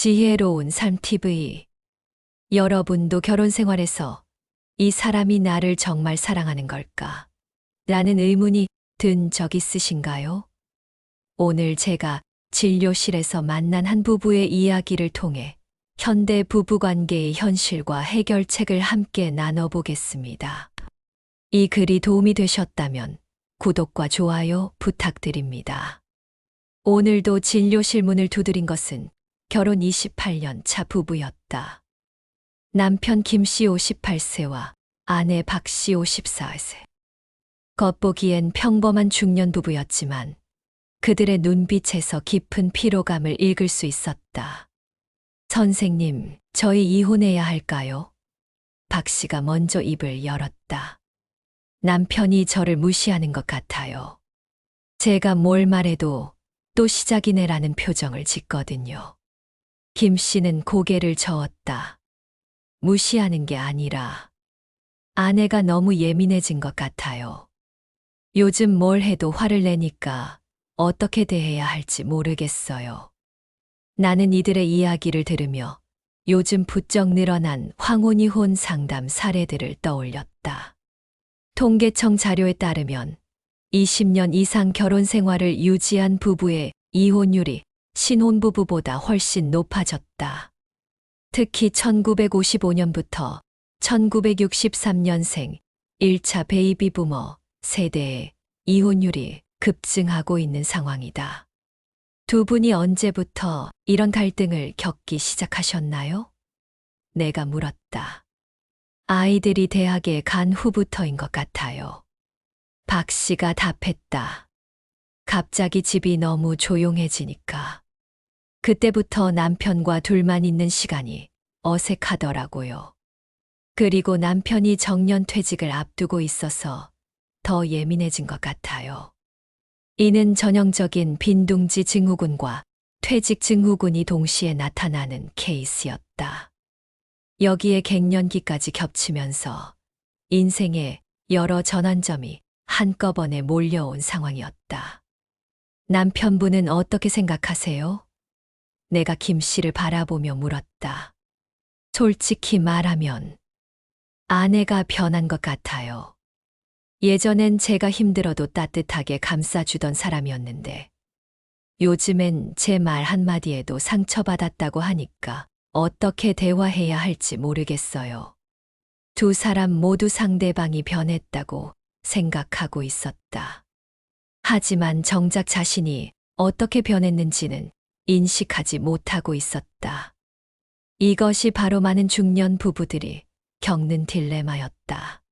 지혜로운 삶TV. 여러분도 결혼 생활에서 이 사람이 나를 정말 사랑하는 걸까? 라는 의문이 든 적 있으신가요? 오늘 제가 진료실에서 만난 한 부부의 이야기를 통해 현대 부부 관계의 현실과 해결책을 함께 나눠보겠습니다. 이 글이 도움이 되셨다면 구독과 좋아요 부탁드립니다. 오늘도 진료실 문을 두드린 것은 결혼 28년 차 부부였다. 남편 김씨 58세와 아내 박씨 54세. 겉보기엔 평범한 중년 부부였지만 그들의 눈빛에서 깊은 피로감을 읽을 수 있었다. 선생님, 저희 이혼해야 할까요? 박 씨가 먼저 입을 열었다. 남편이 저를 무시하는 것 같아요. 제가 뭘 말해도 또 시작이네라는 표정을 짓거든요. 김 씨는 고개를 저었다. 무시하는 게 아니라 아내가 너무 예민해진 것 같아요. 요즘 뭘 해도 화를 내니까 어떻게 대해야 할지 모르겠어요. 나는 이들의 이야기를 들으며 요즘 부쩍 늘어난 황혼이혼 상담 사례들을 떠올렸다. 통계청 자료에 따르면 20년 이상 결혼 생활을 유지한 부부의 이혼율이 신혼부부보다 훨씬 높아졌다. 특히 1955년부터 1963년생 1차 베이비 부머 세대의 이혼율이 급증하고 있는 상황이다. 두 분이 언제부터 이런 갈등을 겪기 시작하셨나요? 내가 물었다. 아이들이 대학에 간 후부터인 것 같아요. 박 씨가 답했다. 갑자기 집이 너무 조용해지니까. 그때부터 남편과 둘만 있는 시간이 어색하더라고요. 그리고 남편이 정년 퇴직을 앞두고 있어서 더 예민해진 것 같아요. 이는 전형적인 빈둥지 증후군과 퇴직 증후군이 동시에 나타나는 케이스였다. 여기에 갱년기까지 겹치면서 인생의 여러 전환점이 한꺼번에 몰려온 상황이었다. 남편분은 어떻게 생각하세요? 내가 김 씨를 바라보며 물었다. 솔직히 말하면 아내가 변한 것 같아요. 예전엔 제가 힘들어도 따뜻하게 감싸주던 사람이었는데 요즘엔 제 말 한마디에도 상처받았다고 하니까 어떻게 대화해야 할지 모르겠어요. 두 사람 모두 상대방이 변했다고 생각하고 있었다. 하지만 정작 자신이 어떻게 변했는지는 인식하지 못하고 있었다. 이것이 바로 많은 중년 부부들이 겪는 딜레마였다.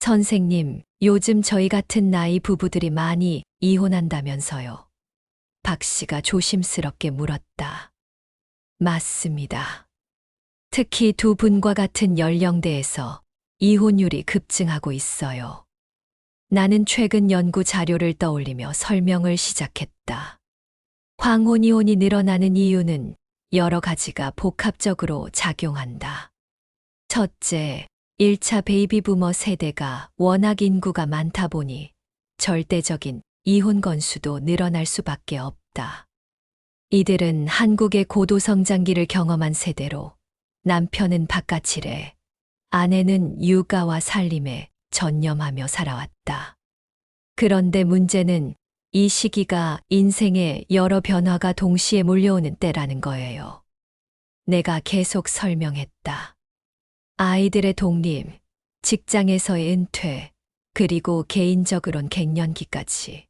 선생님, 요즘 저희 같은 나이 부부들이 많이 이혼한다면서요. 박 씨가 조심스럽게 물었다. 맞습니다. 특히 두 분과 같은 연령대에서 이혼율이 급증하고 있어요. 나는 최근 연구 자료를 떠올리며 설명을 시작했다. 황혼이혼이 늘어나는 이유는 여러 가지가 복합적으로 작용한다. 첫째, 1차 베이비 부머 세대가 워낙 인구가 많다 보니 절대적인 이혼 건수도 늘어날 수밖에 없다. 이들은 한국의 고도 성장기를 경험한 세대로 남편은 바깥일에 아내는 육아와 살림에 전념하며 살아왔다. 그런데 문제는 이 시기가 인생의 여러 변화가 동시에 몰려오는 때라는 거예요. 내가 계속 설명했다. 아이들의 독립, 직장에서의 은퇴, 그리고 개인적으론 갱년기까지.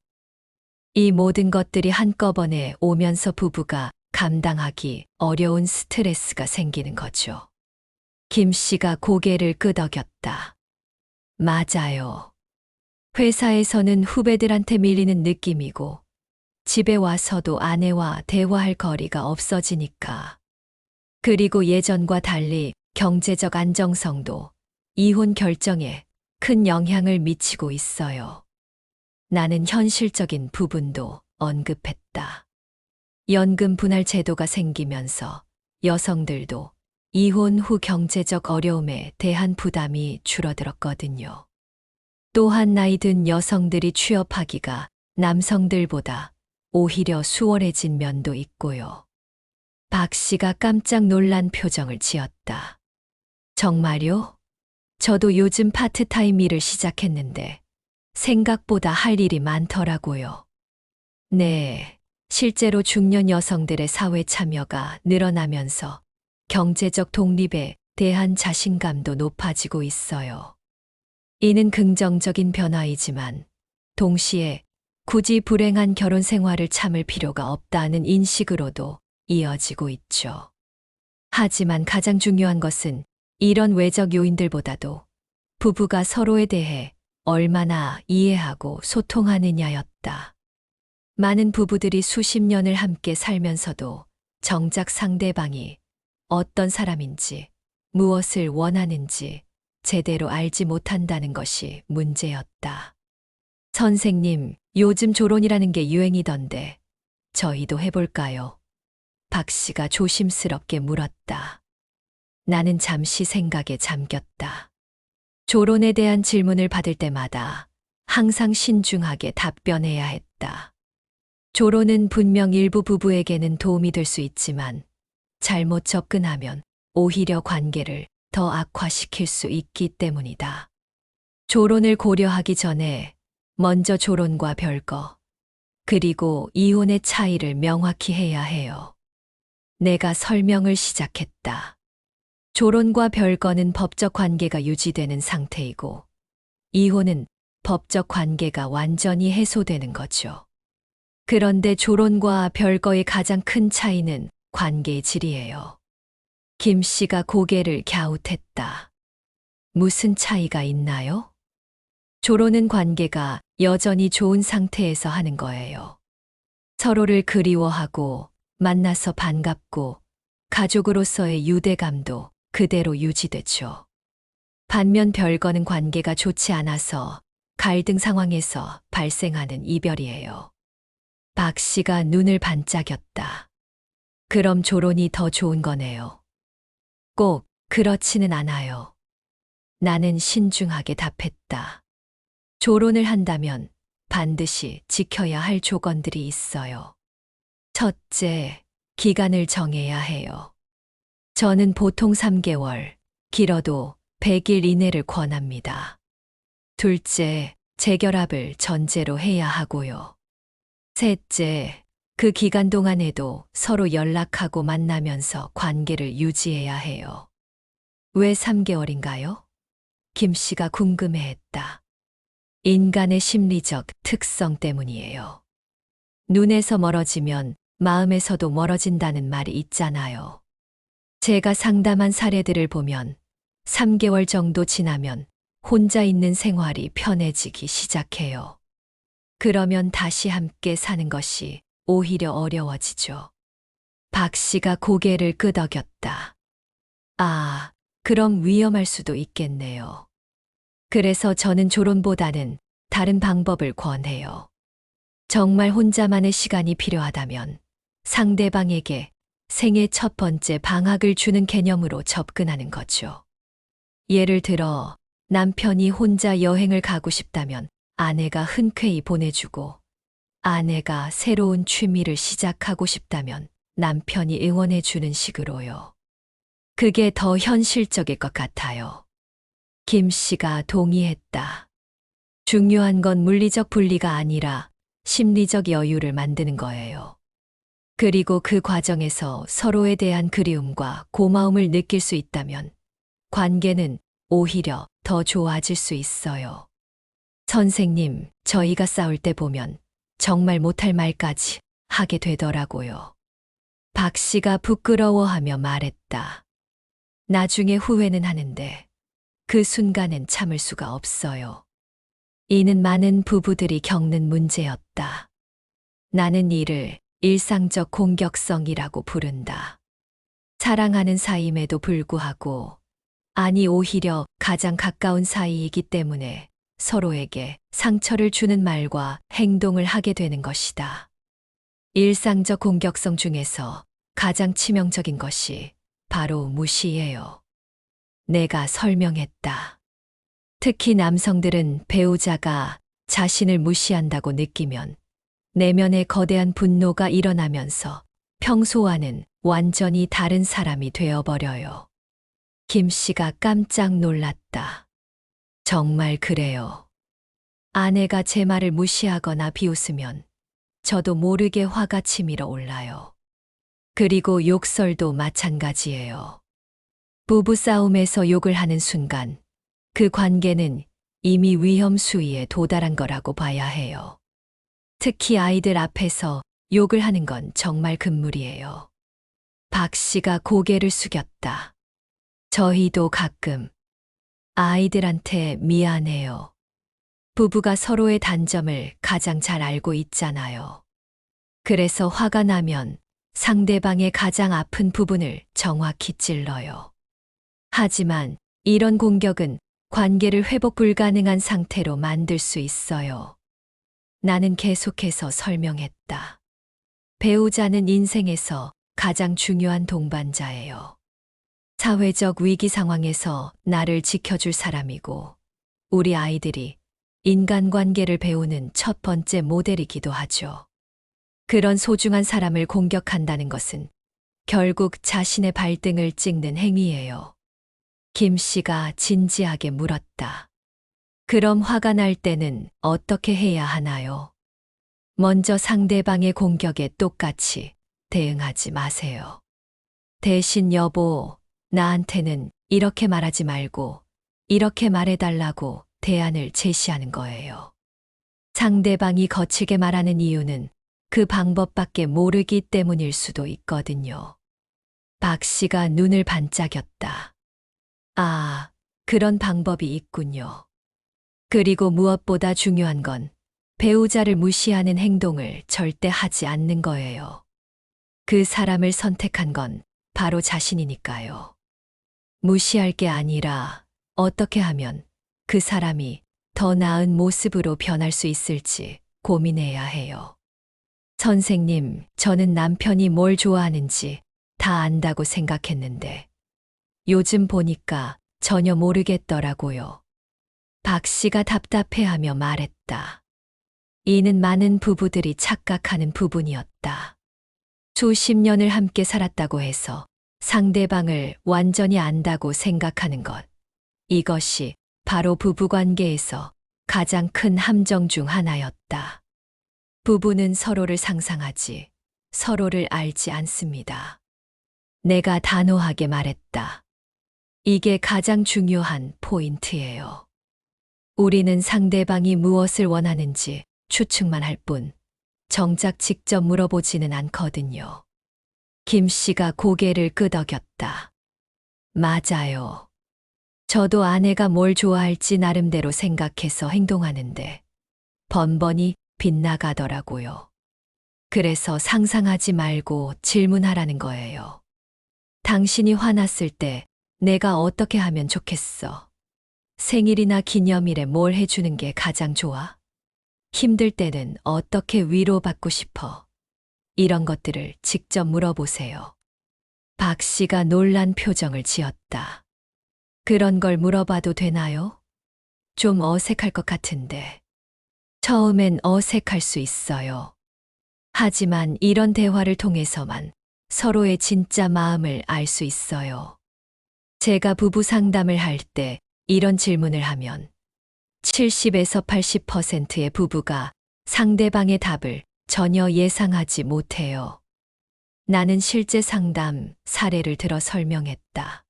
이 모든 것들이 한꺼번에 오면서 부부가 감당하기 어려운 스트레스가 생기는 거죠. 김 씨가 고개를 끄덕였다. 맞아요. 회사에서는 후배들한테 밀리는 느낌이고, 집에 와서도 아내와 대화할 거리가 없어지니까. 그리고 예전과 달리 경제적 안정성도 이혼 결정에 큰 영향을 미치고 있어요. 나는 현실적인 부분도 언급했다. 연금 분할 제도가 생기면서 여성들도 이혼 후 경제적 어려움에 대한 부담이 줄어들었거든요. 또한 나이 든 여성들이 취업하기가 남성들보다 오히려 수월해진 면도 있고요. 박 씨가 깜짝 놀란 표정을 지었다. 정말요? 저도 요즘 파트타임 일을 시작했는데 생각보다 할 일이 많더라고요. 네, 실제로 중년 여성들의 사회 참여가 늘어나면서 경제적 독립에 대한 자신감도 높아지고 있어요. 이는 긍정적인 변화이지만 동시에 굳이 불행한 결혼 생활을 참을 필요가 없다는 인식으로도 이어지고 있죠. 하지만 가장 중요한 것은 이런 외적 요인들보다도 부부가 서로에 대해 얼마나 이해하고 소통하느냐였다. 많은 부부들이 수십 년을 함께 살면서도 정작 상대방이 어떤 사람인지, 무엇을 원하는지 제대로 알지 못한다는 것이 문제였다. 선생님, 요즘 조론이라는 게 유행이던데, 저희도 해볼까요? 박 씨가 조심스럽게 물었다. 나는 잠시 생각에 잠겼다. 조론에 대한 질문을 받을 때마다 항상 신중하게 답변해야 했다. 조론은 분명 일부 부부에게는 도움이 될 수 있지만 잘못 접근하면 오히려 관계를 더 악화시킬 수 있기 때문이다. 조론을 고려하기 전에 먼저 조론과 별거, 그리고 이혼의 차이를 명확히 해야 해요. 내가 설명을 시작했다. 조론과 별거는 법적 관계가 유지되는 상태이고, 이혼은 법적 관계가 완전히 해소되는 거죠. 그런데 조론과 별거의 가장 큰 차이는 관계의 질이에요. 김 씨가 고개를 갸웃했다. 무슨 차이가 있나요? 조론은 관계가 여전히 좋은 상태에서 하는 거예요. 서로를 그리워하고 만나서 반갑고 가족으로서의 유대감도 그대로 유지되죠. 반면 별거는 관계가 좋지 않아서 갈등 상황에서 발생하는 이별이에요. 박 씨가 눈을 반짝였다. 그럼 조론이 더 좋은 거네요. 꼭 그렇지는 않아요. 나는 신중하게 답했다. 조론을 한다면 반드시 지켜야 할 조건들이 있어요. 첫째, 기간을 정해야 해요. 저는 보통 3개월, 길어도 100일 이내를 권합니다. 둘째, 재결합을 전제로 해야 하고요. 셋째, 그 기간 동안에도 서로 연락하고 만나면서 관계를 유지해야 해요. 왜 3개월인가요? 김 씨가 궁금해 했다. 인간의 심리적 특성 때문이에요. 눈에서 멀어지면 마음에서도 멀어진다는 말이 있잖아요. 제가 상담한 사례들을 보면 3개월 정도 지나면 혼자 있는 생활이 편해지기 시작해요. 그러면 다시 함께 사는 것이 오히려 어려워지죠. 박 씨가 고개를 끄덕였다. 아, 그럼 위험할 수도 있겠네요. 그래서 저는 조론보다는 다른 방법을 권해요. 정말 혼자만의 시간이 필요하다면 상대방에게 생애 첫 번째 방학을 주는 개념으로 접근하는 거죠. 예를 들어 남편이 혼자 여행을 가고 싶다면 아내가 흔쾌히 보내주고 아내가 새로운 취미를 시작하고 싶다면 남편이 응원해 주는 식으로요. 그게 더 현실적일 것 같아요. 김 씨가 동의했다. 중요한 건 물리적 분리가 아니라 심리적 여유를 만드는 거예요. 그리고 그 과정에서 서로에 대한 그리움과 고마움을 느낄 수 있다면 관계는 오히려 더 좋아질 수 있어요. 선생님, 저희가 싸울 때 보면 정말 못할 말까지 하게 되더라고요. 박 씨가 부끄러워하며 말했다. 나중에 후회는 하는데 그 순간엔 참을 수가 없어요. 이는 많은 부부들이 겪는 문제였다. 나는 이를 일상적 공격성이라고 부른다. 사랑하는 사이임에도 불구하고, 아니 오히려 가장 가까운 사이이기 때문에 서로에게 상처를 주는 말과 행동을 하게 되는 것이다. 일상적 공격성 중에서 가장 치명적인 것이 바로 무시예요. 내가 설명했다. 특히 남성들은 배우자가 자신을 무시한다고 느끼면 내면의 거대한 분노가 일어나면서 평소와는 완전히 다른 사람이 되어버려요. 김 씨가 깜짝 놀랐다. 정말 그래요. 아내가 제 말을 무시하거나 비웃으면 저도 모르게 화가 치밀어 올라요. 그리고 욕설도 마찬가지예요. 부부 싸움에서 욕을 하는 순간 그 관계는 이미 위험 수위에 도달한 거라고 봐야 해요. 특히 아이들 앞에서 욕을 하는 건 정말 금물이에요. 박 씨가 고개를 숙였다. 저희도 가끔 아이들한테 미안해요. 부부가 서로의 단점을 가장 잘 알고 있잖아요. 그래서 화가 나면 상대방의 가장 아픈 부분을 정확히 찔러요. 하지만 이런 공격은 관계를 회복 불가능한 상태로 만들 수 있어요. 나는 계속해서 설명했다. 배우자는 인생에서 가장 중요한 동반자예요. 사회적 위기 상황에서 나를 지켜줄 사람이고, 우리 아이들이 인간관계를 배우는 첫 번째 모델이기도 하죠. 그런 소중한 사람을 공격한다는 것은 결국 자신의 발등을 찍는 행위예요. 김 씨가 진지하게 물었다. 그럼 화가 날 때는 어떻게 해야 하나요? 먼저 상대방의 공격에 똑같이 대응하지 마세요. 대신 여보, 나한테는 이렇게 말하지 말고 이렇게 말해달라고 대안을 제시하는 거예요. 상대방이 거칠게 말하는 이유는 그 방법밖에 모르기 때문일 수도 있거든요. 박 씨가 눈을 반짝였다. 아, 그런 방법이 있군요. 그리고 무엇보다 중요한 건 배우자를 무시하는 행동을 절대 하지 않는 거예요. 그 사람을 선택한 건 바로 자신이니까요. 무시할 게 아니라 어떻게 하면 그 사람이 더 나은 모습으로 변할 수 있을지 고민해야 해요. 선생님, 저는 남편이 뭘 좋아하는지 다 안다고 생각했는데 요즘 보니까 전혀 모르겠더라고요. 박 씨가 답답해하며 말했다. 이는 많은 부부들이 착각하는 부분이었다. 수십 년을 함께 살았다고 해서 상대방을 완전히 안다고 생각하는 것. 이것이 바로 부부관계에서 가장 큰 함정 중 하나였다. 부부는 서로를 상상하지 서로를 알지 않습니다. 내가 단호하게 말했다. 이게 가장 중요한 포인트예요. 우리는 상대방이 무엇을 원하는지 추측만 할 뿐, 정작 직접 물어보지는 않거든요. 김 씨가 고개를 끄덕였다. 맞아요. 저도 아내가 뭘 좋아할지 나름대로 생각해서 행동하는데, 번번이 빗나가더라고요. 그래서 상상하지 말고 질문하라는 거예요. 당신이 화났을 때 내가 어떻게 하면 좋겠어? 생일이나 기념일에 뭘 해주는 게 가장 좋아? 힘들 때는 어떻게 위로받고 싶어? 이런 것들을 직접 물어보세요. 박 씨가 놀란 표정을 지었다. 그런 걸 물어봐도 되나요? 좀 어색할 것 같은데. 처음엔 어색할 수 있어요. 하지만 이런 대화를 통해서만 서로의 진짜 마음을 알 수 있어요. 제가 부부 상담을 할 때 이런 질문을 하면 70에서 80%의 부부가 상대방의 답을 전혀 예상하지 못해요. 나는 실제 상담 사례를 들어 설명했다.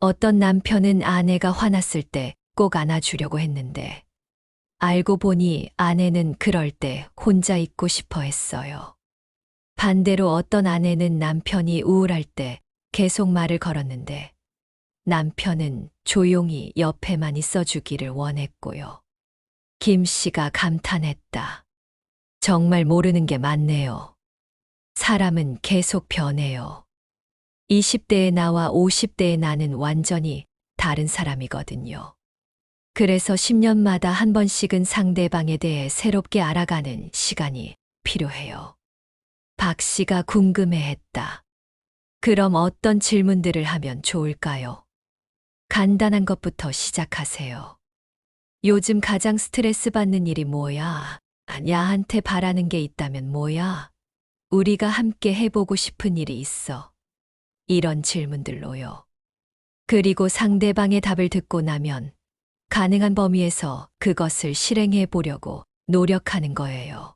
어떤 남편은 아내가 화났을 때 꼭 안아주려고 했는데, 알고 보니 아내는 그럴 때 혼자 있고 싶어 했어요. 반대로 어떤 아내는 남편이 우울할 때 계속 말을 걸었는데, 남편은 조용히 옆에만 있어주기를 원했고요. 김 씨가 감탄했다. 정말 모르는 게 많네요. 사람은 계속 변해요. 20대의 나와 50대의 나는 완전히 다른 사람이거든요. 그래서 10년마다 한 번씩은 상대방에 대해 새롭게 알아가는 시간이 필요해요. 박 씨가 궁금해 했다. 그럼 어떤 질문들을 하면 좋을까요? 간단한 것부터 시작하세요. 요즘 가장 스트레스 받는 일이 뭐야? 야한테 바라는 게 있다면 뭐야? 우리가 함께 해보고 싶은 일이 있어. 이런 질문들로요. 그리고 상대방의 답을 듣고 나면 가능한 범위에서 그것을 실행해 보려고 노력하는 거예요.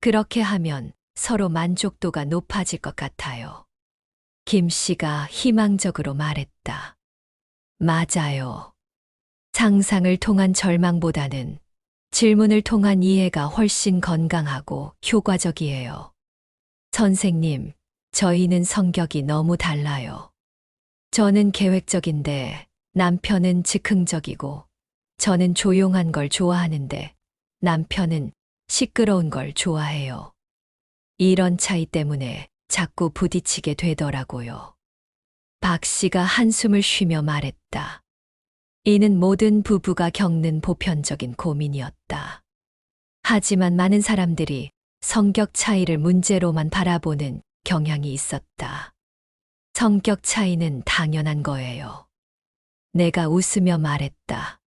그렇게 하면 서로 만족도가 높아질 것 같아요. 김 씨가 희망적으로 말했다. 맞아요. 상상을 통한 절망보다는 질문을 통한 이해가 훨씬 건강하고 효과적이에요. 선생님, 저희는 성격이 너무 달라요. 저는 계획적인데 남편은 즉흥적이고 저는 조용한 걸 좋아하는데 남편은 시끄러운 걸 좋아해요. 이런 차이 때문에 자꾸 부딪히게 되더라고요. 박 씨가 한숨을 쉬며 말했다. 이는 모든 부부가 겪는 보편적인 고민이었다. 하지만 많은 사람들이 성격 차이를 문제로만 바라보는 경향이 있었다. 성격 차이는 당연한 거예요. 내가 웃으며 말했다.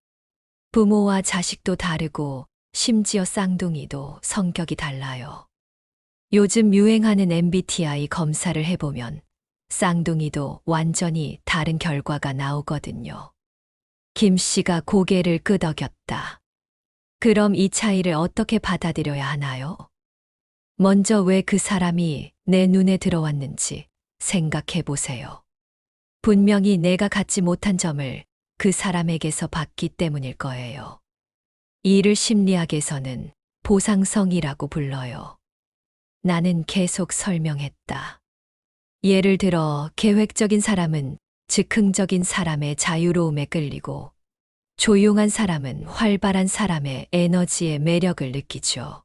부모와 자식도 다르고 심지어 쌍둥이도 성격이 달라요. 요즘 유행하는 MBTI 검사를 해보면 쌍둥이도 완전히 다른 결과가 나오거든요. 김 씨가 고개를 끄덕였다. 그럼 이 차이를 어떻게 받아들여야 하나요? 먼저 왜 그 사람이 내 눈에 들어왔는지 생각해 보세요. 분명히 내가 갖지 못한 점을 그 사람에게서 받기 때문일 거예요. 이를 심리학에서는 보상성이라고 불러요. 나는 계속 설명했다. 예를 들어 계획적인 사람은 즉흥적인 사람의 자유로움에 끌리고 조용한 사람은 활발한 사람의 에너지에 매력을 느끼죠.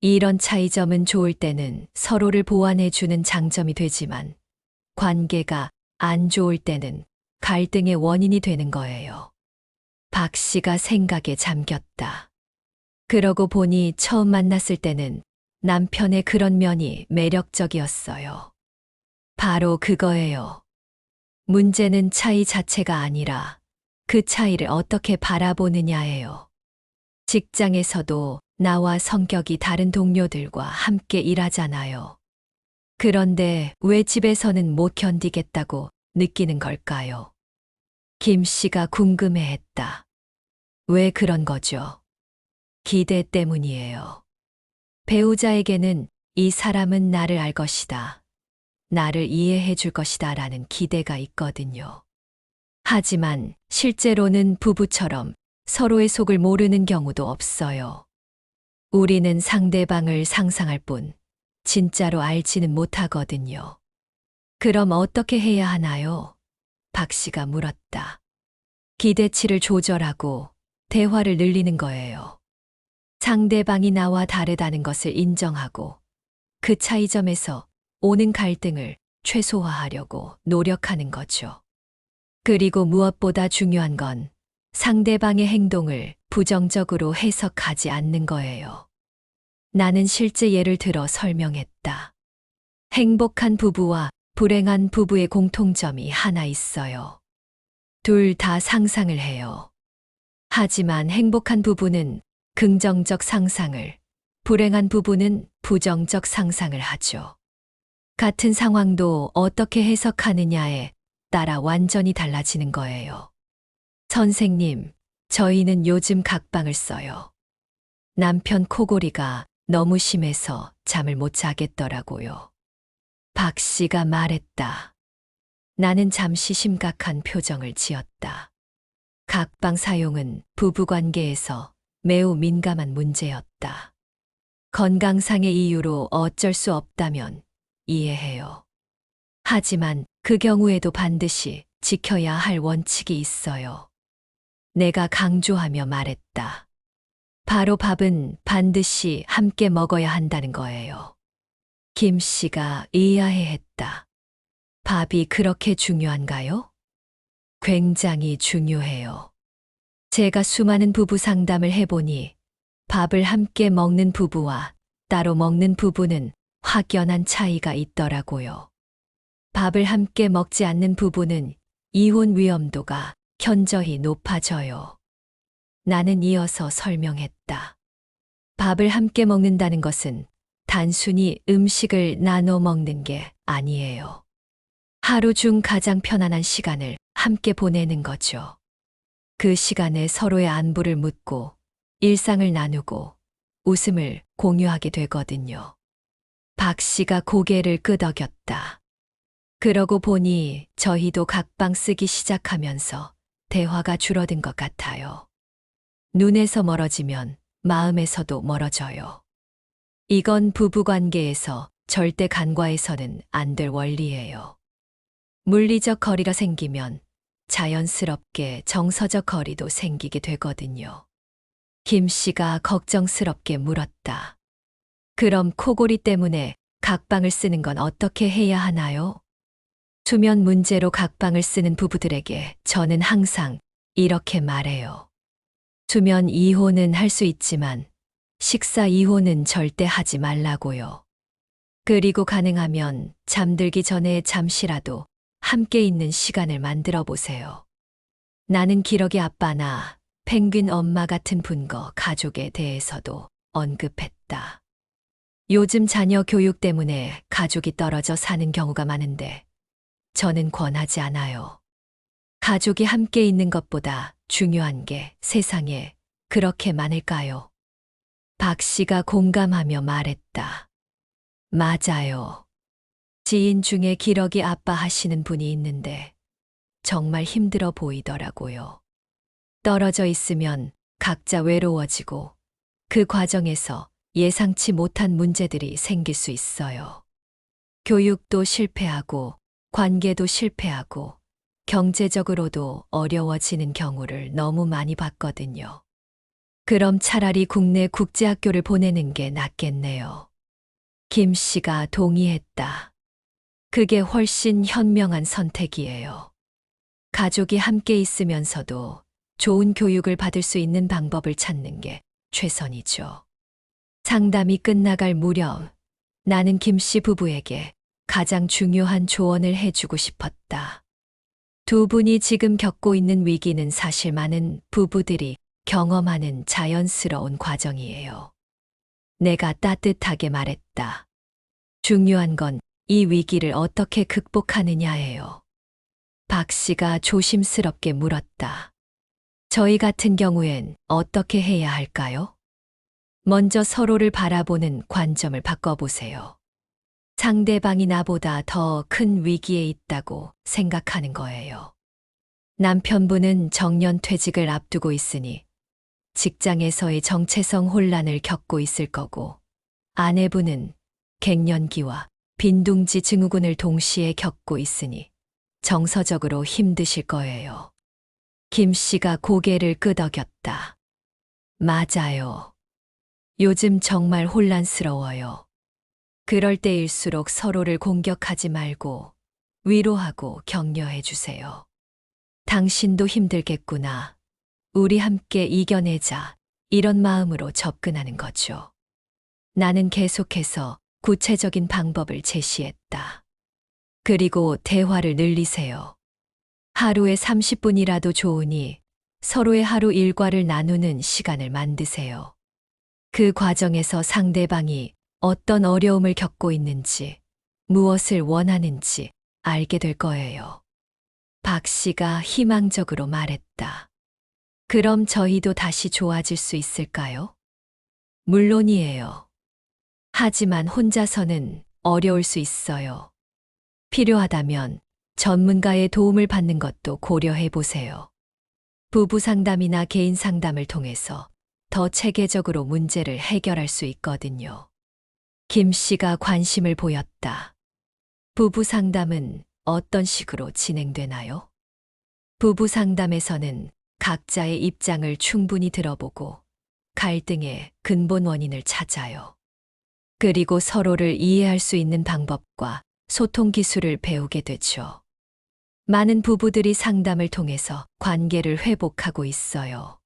이런 차이점은 좋을 때는 서로를 보완해주는 장점이 되지만 관계가 안 좋을 때는 갈등의 원인이 되는 거예요. 박 씨가 생각에 잠겼다. 그러고 보니 처음 만났을 때는 남편의 그런 면이 매력적이었어요. 바로 그거예요. 문제는 차이 자체가 아니라 그 차이를 어떻게 바라보느냐예요. 직장에서도 나와 성격이 다른 동료들과 함께 일하잖아요. 그런데 왜 집에서는 못 견디겠다고 느끼는 걸까요? 김 씨가 궁금해 했다. 왜 그런 거죠? 기대 때문이에요. 배우자에게는 이 사람은 나를 알 것이다. 나를 이해해 줄 것이다 라는 기대가 있거든요. 하지만 실제로는 부부처럼 서로의 속을 모르는 경우도 없어요. 우리는 상대방을 상상할 뿐 진짜로 알지는 못하거든요. 그럼 어떻게 해야 하나요? 박 씨가 물었다. 기대치를 조절하고 대화를 늘리는 거예요. 상대방이 나와 다르다는 것을 인정하고 그 차이점에서 오는 갈등을 최소화하려고 노력하는 거죠. 그리고 무엇보다 중요한 건 상대방의 행동을 부정적으로 해석하지 않는 거예요. 나는 실제 예를 들어 설명했다. 행복한 부부와 불행한 부부의 공통점이 하나 있어요. 둘 다 상상을 해요. 하지만 행복한 부부는 긍정적 상상을, 불행한 부부는 부정적 상상을 하죠. 같은 상황도 어떻게 해석하느냐에 따라 완전히 달라지는 거예요. 선생님, 저희는 요즘 각방을 써요. 남편 코골이가 너무 심해서 잠을 못 자겠더라고요. 박 씨가 말했다. 나는 잠시 심각한 표정을 지었다. 각방 사용은 부부 관계에서 매우 민감한 문제였다. 건강상의 이유로 어쩔 수 없다면 이해해요. 하지만 그 경우에도 반드시 지켜야 할 원칙이 있어요. 내가 강조하며 말했다. 바로 밥은 반드시 함께 먹어야 한다는 거예요. 김 씨가 이해해 했다. 밥이 그렇게 중요한가요? 굉장히 중요해요. 제가 수많은 부부 상담을 해보니 밥을 함께 먹는 부부와 따로 먹는 부부는 확연한 차이가 있더라고요. 밥을 함께 먹지 않는 부부는 이혼 위험도가 현저히 높아져요. 나는 이어서 설명했다. 밥을 함께 먹는다는 것은 단순히 음식을 나눠 먹는 게 아니에요. 하루 중 가장 편안한 시간을 함께 보내는 거죠. 그 시간에 서로의 안부를 묻고 일상을 나누고 웃음을 공유하게 되거든요. 박 씨가 고개를 끄덕였다. 그러고 보니 저희도 각방 쓰기 시작하면서 대화가 줄어든 것 같아요. 눈에서 멀어지면 마음에서도 멀어져요. 이건 부부 관계에서 절대 간과해서는 안 될 원리예요. 물리적 거리가 생기면 자연스럽게 정서적 거리도 생기게 되거든요. 김 씨가 걱정스럽게 물었다. 그럼 코골이 때문에 각방을 쓰는 건 어떻게 해야 하나요? 수면 문제로 각방을 쓰는 부부들에게 저는 항상 이렇게 말해요. 수면 이호는 할수 있지만 식사 이호는 절대 하지 말라고요. 그리고 가능하면 잠들기 전에 잠시라도 함께 있는 시간을 만들어 보세요. 나는 기러기 아빠나 펭귄 엄마 같은 분거 가족에 대해서도 언급했다. 요즘 자녀 교육 때문에 가족이 떨어져 사는 경우가 많은데 저는 권하지 않아요. 가족이 함께 있는 것보다 중요한 게 세상에 그렇게 많을까요? 박 씨가 공감하며 말했다. 맞아요. 지인 중에 기러기 아빠 하시는 분이 있는데 정말 힘들어 보이더라고요. 떨어져 있으면 각자 외로워지고 그 과정에서 예상치 못한 문제들이 생길 수 있어요. 교육도 실패하고 관계도 실패하고 경제적으로도 어려워지는 경우를 너무 많이 봤거든요. 그럼 차라리 국내 국제학교를 보내는 게 낫겠네요. 김 씨가 동의했다. 그게 훨씬 현명한 선택이에요. 가족이 함께 있으면서도 좋은 교육을 받을 수 있는 방법을 찾는 게 최선이죠. 상담이 끝나갈 무렵 나는 김 씨 부부에게 가장 중요한 조언을 해주고 싶었다. 두 분이 지금 겪고 있는 위기는 사실 많은 부부들이 경험하는 자연스러운 과정이에요. 내가 따뜻하게 말했다. 중요한 건 이 위기를 어떻게 극복하느냐예요. 박 씨가 조심스럽게 물었다. 저희 같은 경우엔 어떻게 해야 할까요? 먼저 서로를 바라보는 관점을 바꿔보세요. 상대방이 나보다 더 큰 위기에 있다고 생각하는 거예요. 남편분은 정년 퇴직을 앞두고 있으니 직장에서의 정체성 혼란을 겪고 있을 거고 아내분은 갱년기와 빈둥지 증후군을 동시에 겪고 있으니 정서적으로 힘드실 거예요. 김 씨가 고개를 끄덕였다. 맞아요. 요즘 정말 혼란스러워요. 그럴 때일수록 서로를 공격하지 말고 위로하고 격려해 주세요. 당신도 힘들겠구나. 우리 함께 이겨내자. 이런 마음으로 접근하는 거죠. 나는 계속해서 구체적인 방법을 제시했다. 그리고 대화를 늘리세요. 하루에 30분이라도 좋으니 서로의 하루 일과를 나누는 시간을 만드세요. 그 과정에서 상대방이 어떤 어려움을 겪고 있는지, 무엇을 원하는지 알게 될 거예요. 박 씨가 희망적으로 말했다. 그럼 저희도 다시 좋아질 수 있을까요? 물론이에요. 하지만 혼자서는 어려울 수 있어요. 필요하다면 전문가의 도움을 받는 것도 고려해 보세요. 부부 상담이나 개인 상담을 통해서 더 체계적으로 문제를 해결할 수 있거든요. 김 씨가 관심을 보였다. 부부 상담은 어떤 식으로 진행되나요? 부부 상담에서는 각자의 입장을 충분히 들어보고 갈등의 근본 원인을 찾아요. 그리고 서로를 이해할 수 있는 방법과 소통 기술을 배우게 되죠. 많은 부부들이 상담을 통해서 관계를 회복하고 있어요.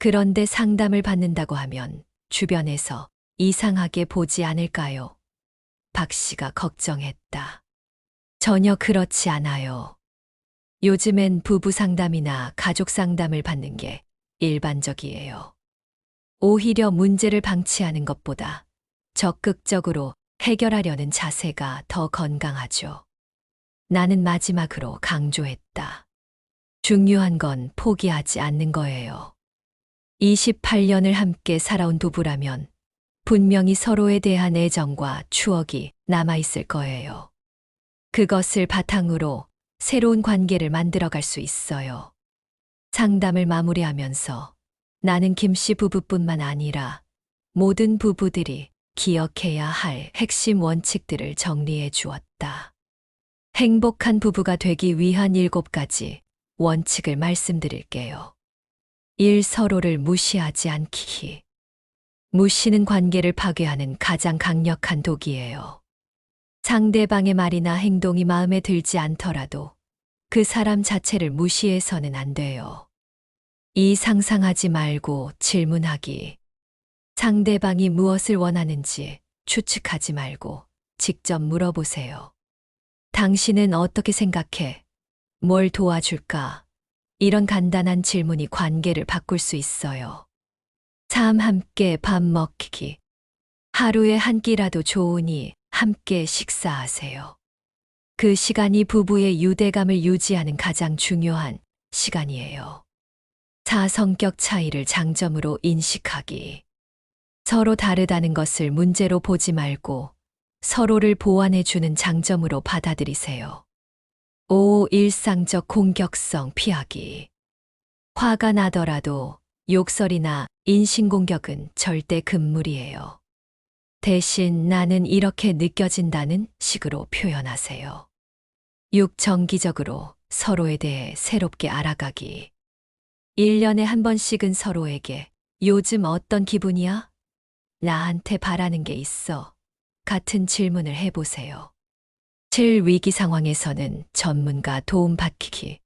그런데 상담을 받는다고 하면 주변에서 이상하게 보지 않을까요? 박 씨가 걱정했다. 전혀 그렇지 않아요. 요즘엔 부부 상담이나 가족 상담을 받는 게 일반적이에요. 오히려 문제를 방치하는 것보다 적극적으로 해결하려는 자세가 더 건강하죠. 나는 마지막으로 강조했다. 중요한 건 포기하지 않는 거예요. 28년을 함께 살아온 부부라면 분명히 서로에 대한 애정과 추억이 남아있을 거예요. 그것을 바탕으로 새로운 관계를 만들어갈 수 있어요. 상담을 마무리하면서 나는 김씨 부부뿐만 아니라 모든 부부들이 기억해야 할 핵심 원칙들을 정리해 주었다. 행복한 부부가 되기 위한 일곱 가지 원칙을 말씀드릴게요. 1. 서로를 무시하지 않기. 무시는 관계를 파괴하는 가장 강력한 독이에요. 상대방의 말이나 행동이 마음에 들지 않더라도 그 사람 자체를 무시해서는 안 돼요. 이 상상하지 말고 질문하기. 상대방이 무엇을 원하는지 추측하지 말고 직접 물어보세요. 당신은 어떻게 생각해? 뭘 도와줄까? 이런 간단한 질문이 관계를 바꿀 수 있어요. 참 함께 밥 먹기. 하루에 한 끼라도 좋으니 함께 식사하세요. 그 시간이 부부의 유대감을 유지하는 가장 중요한 시간이에요. 자 성격 차이를 장점으로 인식하기. 서로 다르다는 것을 문제로 보지 말고 서로를 보완해주는 장점으로 받아들이세요. 5. 일상적 공격성 피하기. 화가 나더라도 욕설이나 인신공격은 절대 금물이에요. 대신 나는 이렇게 느껴진다는 식으로 표현하세요. 6. 정기적으로 서로에 대해 새롭게 알아가기. 1년에 한 번씩은 서로에게 요즘 어떤 기분이야? 나한테 바라는 게 있어. 같은 질문을 해보세요. 7. 위기 상황에서는 전문가 도움 받기.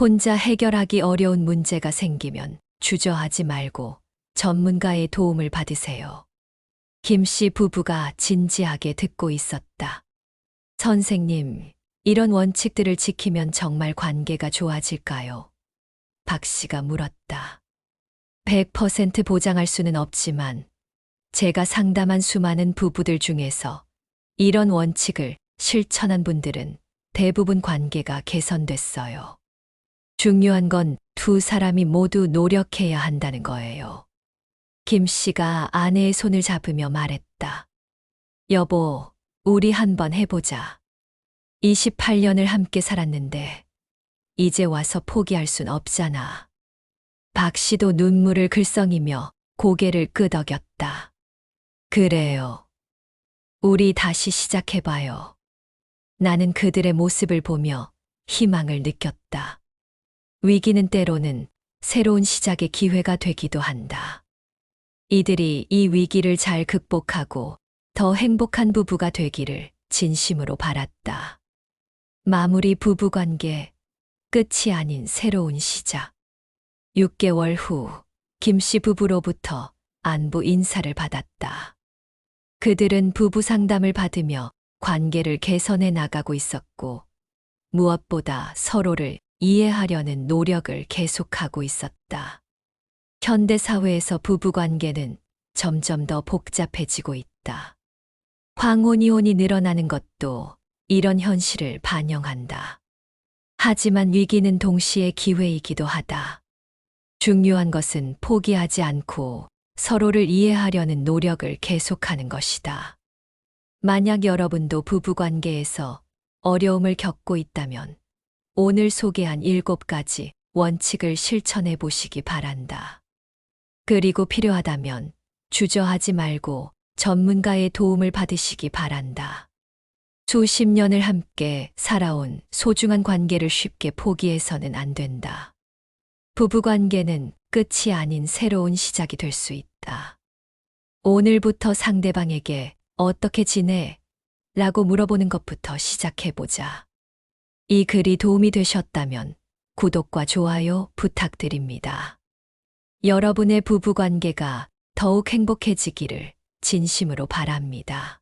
혼자 해결하기 어려운 문제가 생기면 주저하지 말고 전문가의 도움을 받으세요. 김 씨 부부가 진지하게 듣고 있었다. 선생님, 이런 원칙들을 지키면 정말 관계가 좋아질까요? 박 씨가 물었다. 100% 보장할 수는 없지만 제가 상담한 수많은 부부들 중에서 이런 원칙을 실천한 분들은 대부분 관계가 개선됐어요. 중요한 건 두 사람이 모두 노력해야 한다는 거예요. 김 씨가 아내의 손을 잡으며 말했다. 여보, 우리 한번 해보자. 28년을 함께 살았는데, 이제 와서 포기할 순 없잖아. 박 씨도 눈물을 글썽이며 고개를 끄덕였다. 그래요. 우리 다시 시작해봐요. 나는 그들의 모습을 보며 희망을 느꼈다. 위기는 때로는 새로운 시작의 기회가 되기도 한다. 이들이 이 위기를 잘 극복하고 더 행복한 부부가 되기를 진심으로 바랐다. 마무리 부부 관계, 끝이 아닌 새로운 시작. 6개월 후, 김씨 부부로부터 안부 인사를 받았다. 그들은 부부 상담을 받으며 관계를 개선해 나가고 있었고, 무엇보다 서로를 이해하려는 노력을 계속하고 있었다. 현대 사회에서 부부 관계는 점점 더 복잡해지고 있다. 황혼이혼이 늘어나는 것도 이런 현실을 반영한다. 하지만 위기는 동시에 기회이기도 하다. 중요한 것은 포기하지 않고 서로를 이해하려는 노력을 계속하는 것이다. 만약 여러분도 부부관계에서 어려움을 겪고 있다면 오늘 소개한 일곱 가지 원칙을 실천해 보시기 바란다. 그리고 필요하다면 주저하지 말고 전문가의 도움을 받으시기 바란다. 수십 년을 함께 살아온 소중한 관계를 쉽게 포기해서는 안 된다. 부부관계는 끝이 아닌 새로운 시작이 될 수 있다. 오늘부터 상대방에게 어떻게 지내? 라고 물어보는 것부터 시작해보자. 이 글이 도움이 되셨다면 구독과 좋아요 부탁드립니다. 여러분의 부부관계가 더욱 행복해지기를 진심으로 바랍니다.